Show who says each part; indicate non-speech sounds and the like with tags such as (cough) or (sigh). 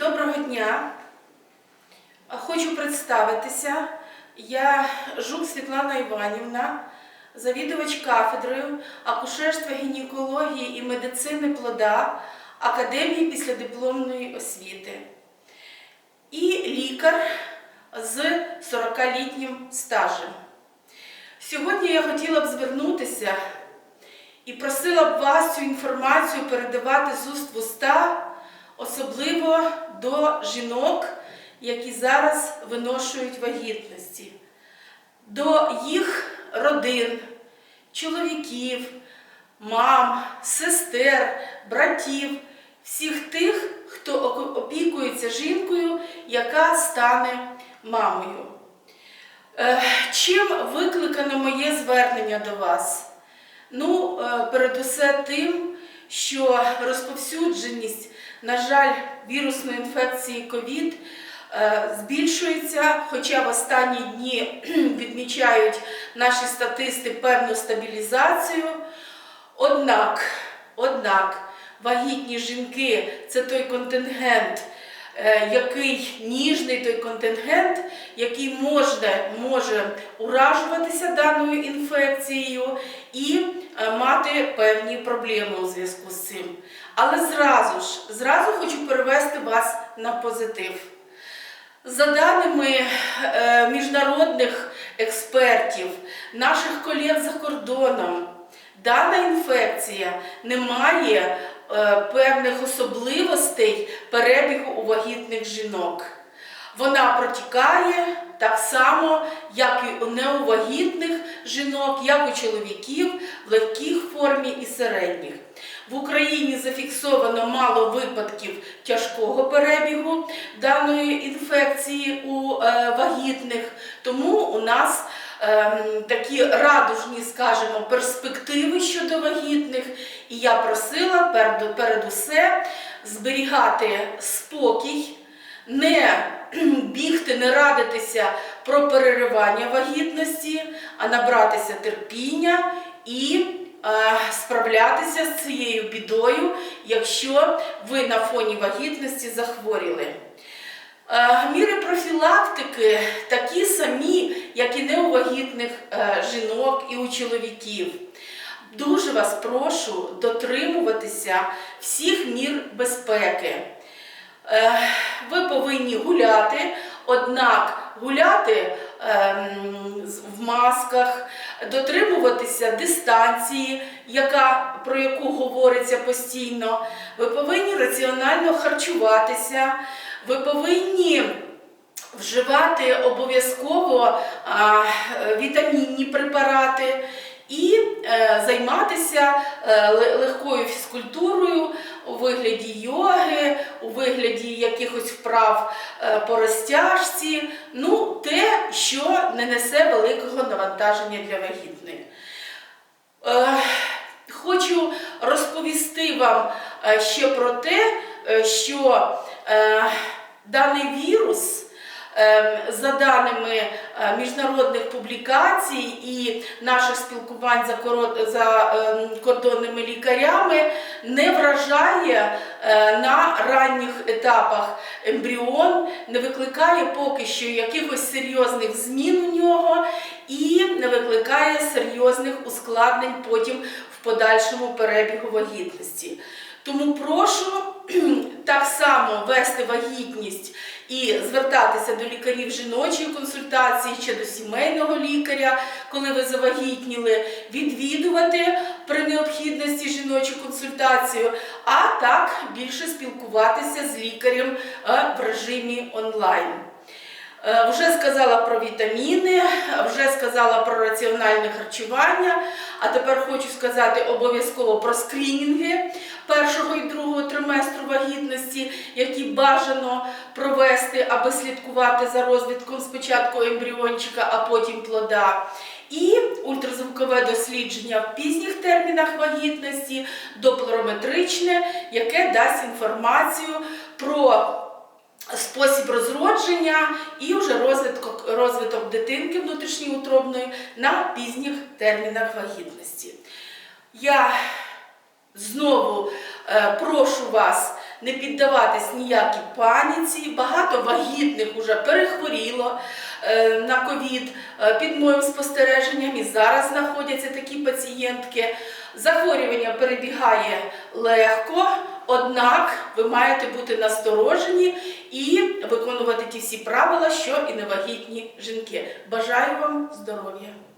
Speaker 1: Доброго дня. Хочу представитися. Я Жук Світлана Іванівна, завідувач кафедрою акушерства, гінекології і медицини плода Академії післядипломної освіти. І лікар з 40-літнім стажем. Сьогодні я хотіла б звернутися і просила б вас цю інформацію передавати з уст в уста, особливо до жінок, які зараз виношують вагітності, до їх родин, чоловіків, мам, сестер, братів, всіх тих, хто опікується жінкою, яка стане мамою. Е, Чим викликано моє звернення до вас? Ну, е, передусе тим, що розповсюдженість, на жаль, вірусної інфекції ковід е, збільшується, хоча в останні дні (clears throat) відмічають наші статисти певну стабілізацію. Однак, однак, вагітні жінки це той контингент, е, який ніжний той контингент, який може, може уражуватися даною інфекцією і е, мати певні проблеми у зв'язку з цим. Але зразу ж, зразу хочу перевести вас на позитив. За даними е, міжнародних експертів, наших колег за кордоном, дана інфекція не має е, певних особливостей перебігу у вагітних жінок. Вона протікає так само, як і у неувагітних жінок, як у чоловіків в легких формі і середніх. В Україні зафіксовано мало випадків тяжкого перебігу даної інфекції у е, вагітних, тому у нас ем, такі радужні, скажімо, перспективи щодо вагітних. І я просила перед, перед усе зберігати спокій, не (clears throat) бігти, не радитися про переривання вагітності, а набратися терпіння і е, справлятися з цією бідою, якщо ви на фоні вагітності захворіли. Е, Міри профілактики такі самі, як і не у вагітних е, жінок і у чоловіків. Дуже вас прошу дотримуватися всіх мір безпеки. Е, Ви повинні гуляти, однак гуляти ем, в масках, дотримуватися дистанції, яка, про яку говориться постійно. Ви повинні раціонально харчуватися, ви повинні вживати обов'язково вітамінні препарати і е, займатися е, легкою фізкультурою у вигляді йоги, у вигляді якихось вправ е, по розтяжці, ну те, що не несе великого навантаження для вагітних. Е, Хочу розповісти вам ще про те, що даний вірус, за даними е, міжнародних публікацій і наших спілкувань за, коро- за е, кордонними лікарями, не вражає е, на ранніх етапах ембріон, не викликає поки що якихось серйозних змін у нього і не викликає серйозних ускладнень потім в подальшому перебігу вагітності. Тому прошу (clears throat) так само вести вагітність і звертатися до лікарів жіночої консультації чи до сімейного лікаря, коли ви завагітніли, відвідувати при необхідності жіночу консультацію, а так більше спілкуватися з лікарем е, в режимі онлайн. Е, Вже сказала про вітаміни, вже сказала про раціональне харчування, а тепер хочу сказати обов'язково про скринінги першого і другого триместру вагітності, які бажано провести, аби слідкувати за розвитком спочатку ембріончика, а потім плода. І ультразвукове дослідження в пізніх термінах вагітності, доплерометричне, яке дасть інформацію про спосіб розродження і вже розвиток, розвиток дитинки внутрішньоутробної на пізніх термінах вагітності. Я знову е, прошу вас не піддаватись ніякій паніці. Багато вагітних уже перехворіло е, на ковід е, під моїм спостереженням і зараз знаходяться такі пацієнтки. Захворювання перебігає легко, однак ви маєте бути насторожені і виконувати ті всі правила, що і невагітні жінки. Бажаю вам здоров'я!